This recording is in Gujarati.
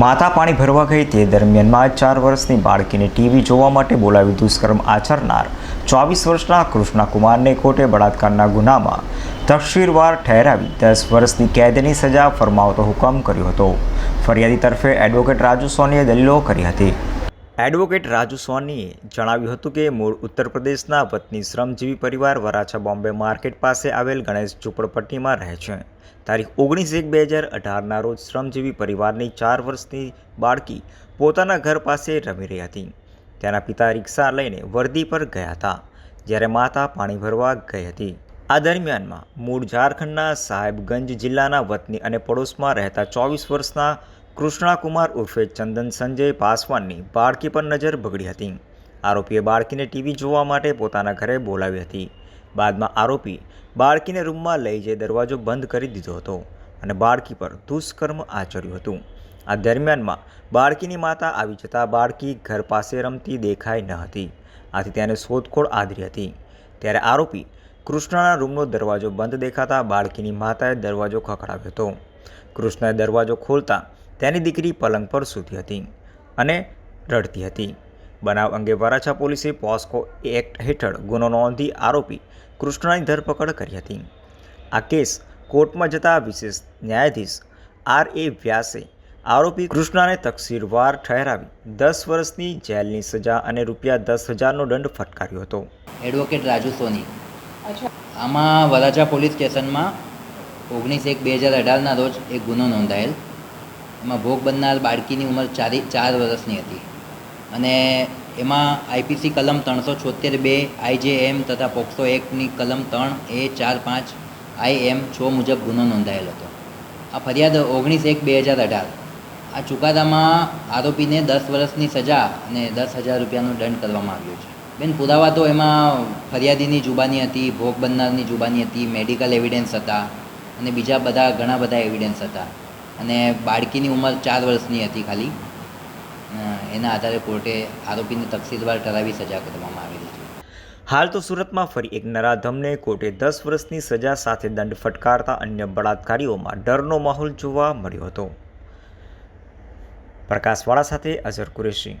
માતા પાણી ભરવા ગઈ તે દરમિયાનમાં ચાર વર્ષની બાળકીને ટીવી જોવા માટે બોલાવી દુષ્કર્મ આચરનાર ચોવીસ વર્ષના કૃષ્ણકુમારને કોર્ટે બળાત્કારના ગુનામાં તકસીરવાર ઠેરાવી દસ વર્ષની કેદની સજા ફરમાવતો હુકમ કર્યો હતો. ફરિયાદી તરફે એડવોકેટ રાજુ સોનીએ દલીલો કરી હતી. એડવોકેટ રાજુ સોનીએ જણાવ્યું હતું કે મૂળ ઉત્તર પ્રદેશના વતની શ્રમજીવી પરિવાર વરાછા બોમ્બે માર્કેટ પાસે આવેલ ગણેશ ઝૂંપડપટ્ટીમાં રહે છે. તારીખ ઓગણીસ એક બે હજાર અઢારના રોજ શ્રમજીવી પરિવારની ચાર વર્ષની બાળકી પોતાના ઘર પાસે રમી રહી હતી. તેના પિતા રિક્ષા લઈને વર્દી પર ગયા હતા, જ્યારે માતા પાણી ભરવા ગઈ હતી. આ દરમિયાનમાં મૂળ ઝારખંડના સાહેબગંજ જિલ્લાના વતની અને પડોશમાં રહેતા ચોવીસ વર્ષના કૃષ્ણાકુમાર ઉર્ફે ચંદન સંજય પાસવાનની બાળકી પર નજર બગડી હતી. આરોપીએ બાળકીને ટીવી જોવા માટે પોતાના ઘરે બોલાવી હતી. બાદમાં આરોપી બાળકીને રૂમમાં લઈ જઈ દરવાજો બંધ કરી દીધો હતો અને બાળકી પર દુષ્કર્મ આચર્યું હતું. આ દરમિયાનમાં બાળકીની માતા આવી જતાં બાળકી ઘર પાસે રમતી દેખાઈ ન હતી. આથી તેને શોધખોળ આદરી હતી. ત્યારે આરોપી કૃષ્ણના રૂમનો દરવાજો બંધ દેખાતા બાળકીની માતાએ દરવાજો ખખડાવ્યો હતો. કૃષ્ણએ દરવાજો ખોલતા તેની દીકરી પલંગ પર સૂતી હતી અને રડતી હતી. બનાવ અંગે વરાછા પોલીસે પોસ્કો એક્ટ હેઠળ ગુનો નોંધી આરોપી કૃષ્ણની ધરપકડ કરી હતી. આ કેસ કોર્ટમાં જતા વિશેષ ન્યાયાધીશ આર એ વ્યાસે આરોપી કૃષ્ણાને તકસીરવાર ઠહેરાવી દસ વર્ષની જેલની સજા અને રૂપિયા દસ હજારનો દંડ ફટકાર્યો હતો. એડવોકેટ રાજુ સોની. આમાં વરાછા પોલીસ સ્ટેશનમાં ઓગણીસ એક બે હજાર અઢારના રોજ એક ગુનો નોંધાયેલ. એમાં ભોગ બનનાર બાળકીની ઉંમર ચારી ચાર વર્ષની હતી. અને એમાં આઈપીસી કલમ ત્રણસો છોતેર બે આઈજેએમ તથા પોક્સો એકની કલમ ત્રણ, એ ચાર પાંચ, આઈ એમ છ મુજબ ગુનો નોંધાયેલ હતો. આ ફરિયાદ ઓગણીસ એક બે હજાર અઢાર. આ ચુકાદામાં આરોપીને દસ વર્ષની સજા અને દસ હજાર રૂપિયાનો દંડ કરવામાં આવ્યો છે. બેન, પુરાવા તો એમાં ફરિયાદીની જુબાની હતી, ભોગ બનનારની જુબાની હતી, મેડિકલ એવિડન્સ હતા અને બીજા બધા ઘણા બધા એવિડન્સ હતા. અને બાળકીની ઉંમર ચાર વર્ષની હતી ખાલી. એના આધારે કોર્ટે આરોપીને તકસીરવાર ઠરાવી સજા કરવામાં આવેલી છે. હાલ તો સુરતમાં ફરી એક નરાધમને કોર્ટે દસ વર્ષની સજા સાથે દંડ ફટકારતા અન્ય બળાત્કારીઓમાં ડરનો માહોલ જોવા મળ્યો હતો. પ્રકાશવાળા સાથે અઝર કુરેશી.